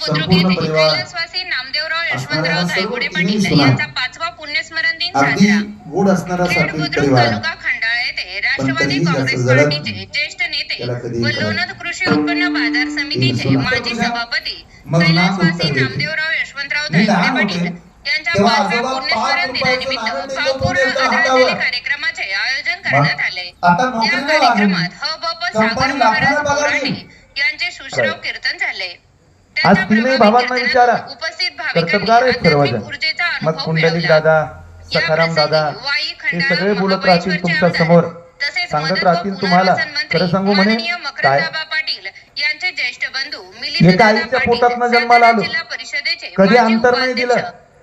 बुद्रुक संपूर्ण येथे परिवार कैलासवासी नामदेवराव यशवंतराव धायगुडे पाटील सुना. यांचा पाचवा पुण्यस्मरण दिन साजरा खेड बुद्रुक तालुका खंडाळा येथे राष्ट्रवादी काँग्रेस पार्टीचे ज्येष्ठ नेते व. लोणंद कृषी उत्पन्न बाजार समितीचे सुना. माजी सभापती कैलासवासी. नामदेवराव यशवंतराव धायगुडे. पाटील यांच्या पाचव्या पुण्यस्मरण दिनानिमित्त भावपूर्ण आदरांजली. कार्यक्रमाचे आयोजन करण्यात आले या कार्यक्रमात. ह ब सागर महाराज सुश्रव कीर्तन झाले आज तीनही भावांना कीर्तनात विचारा. उपस्थित कर्तबगार आहेत सर्वजण. मग पुंडलिक. दादा सखाराम दादा हे सगळे बोलत राहतील तुमच्यासमोर सांगत राहतील तुम्हाला खरं सांगू म्हणे काय मकरंदाबा पाटील यांचे ज्येष्ठ बंधू एका आईच्या पोटातनं सातारा जन्माला आलो. कधी अंतर नाही दिलं.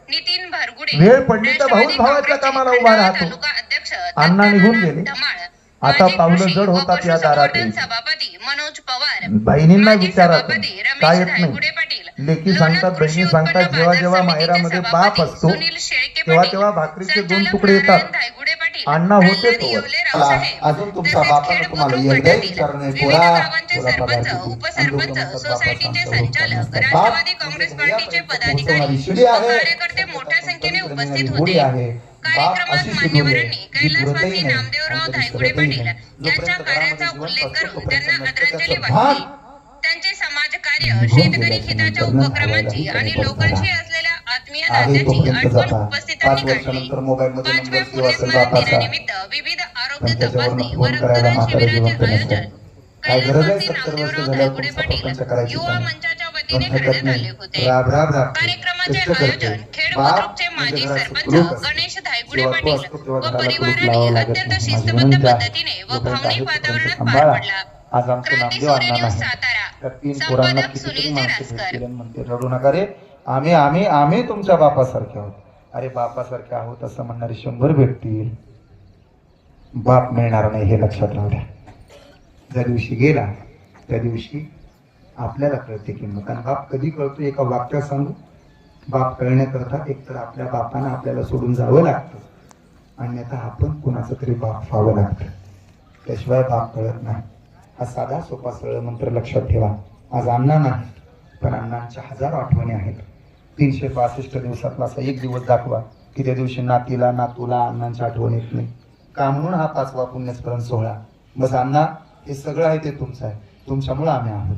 नितीन भारगुडे वेळ पडली तर राष्ट्रवादी भावाच्या कामाला उभा राहतो. अण्णा निघून गेले. आता पावलं जड होतात या दारातील. सभापती मनोज पवार बहिणींना विचारा काय येत नाही लोणंद सांगतात बहिणी सांगतात जेव्हा जेव्हा माहेरामध्ये बाप असतो तेव्हा तेव्हा भाकरीचे दोन तुकडे येतात. अण्णा होते रावसाहेब, अजून तुमचा बापानं खेड तुम्हाला? उपसरपंच सोसायटीचे संचालक बाप राष्ट्रवादी बाप काँग्रेस पार्टीचे पदाधिकारी. कार्यकर्ते मोठ्या संख्येने उपस्थित होते आहे. बाप कार्यक्रमात अशी मान्यवरांनी शिकवली. जी कैलासवासी पुरतही नाही. नामदेवराव आणि धायगुडे पुरतही पाटील नाही. यांच्या जोपर्यंत कार्याचा घरामध्ये उल्लेख जीवन करून असतो, त्यांना तोपर्यंत आदरांजली त्याचं वाहिली भान त्यांचे समाजकार्य निघून शेतकरी गेल्याच्या हिताच्या नंतर न उपक्रमांची घालायला आणि काही लोकांशी करा. असलेल्या आत्मीय आहे नात्याची तोपर्यंत आठवण जाता. पाच उपस्थितांनी काढली वर्षानंतर मोबाईलमध्ये पाचव्या नंबर किंवा पुण्यस्मरण संघापाचा. दिनानिमित्त विविध आरोग्य तपासणी व रक्तदान शिबिराचे आयोजन कैलासवासी नामदेवराव धायगुडे पाटील युवा. मंचाच्या वतीने करण्यात. आले होते कार्यक्रमाचे. आयोजन खेड बुद्रुकचे म्हणजे माजी सरपंच. गणेश धायगुडे पाटील व परिवाराने अत्यंत शिस्तबद्ध पद्धतीने व भावनिक वातावरणात पार. पडला. आज आमचं नामदेव अण्णा. सातारा. तीन पोरांना संपादक कितीतरी सुनील माणसं जिरासकर. भेटतील आणि म्हणते रडू नका रे. आम्ही आम्ही आम्ही तुमच्या बापासारखे आहोत. अरे बापासारखे आहोत असं म्हणणारे शंभर भेटतील बाप मिळणार नाही हे लक्षात राहू द्या. ज्या दिवशी गेला त्या दिवशी आपल्याला कळते किंमत आणि बाप कधी कळतो एका वाक्यात सांगू. बाप कळण्याकरता एकतर आपल्या बापानं आपल्याला सोडून जावं लागतं. अन्यथा आपण कुणाचं तरी बाप व्हावं लागतं. त्याशिवाय बाप कळत नाही. हा साधा सोपा सरळ मंत्र लक्षात ठेवा. आज अण्णा नाही पण अण्णांच्या हजारो आठवणी आहेत. तीनशे पासष्ट दिवसातला असा एक दिवस दाखवा की त्या दिवशी नातीला नातूला अण्णांच्या आठवण येत नाही. का म्हणून हा पाचवा पुण्यस्मरण सोहळा? बस अण्णा हे सगळं आहे ते तुमचं आहे. तुमच्यामुळं आम्ही आहोत.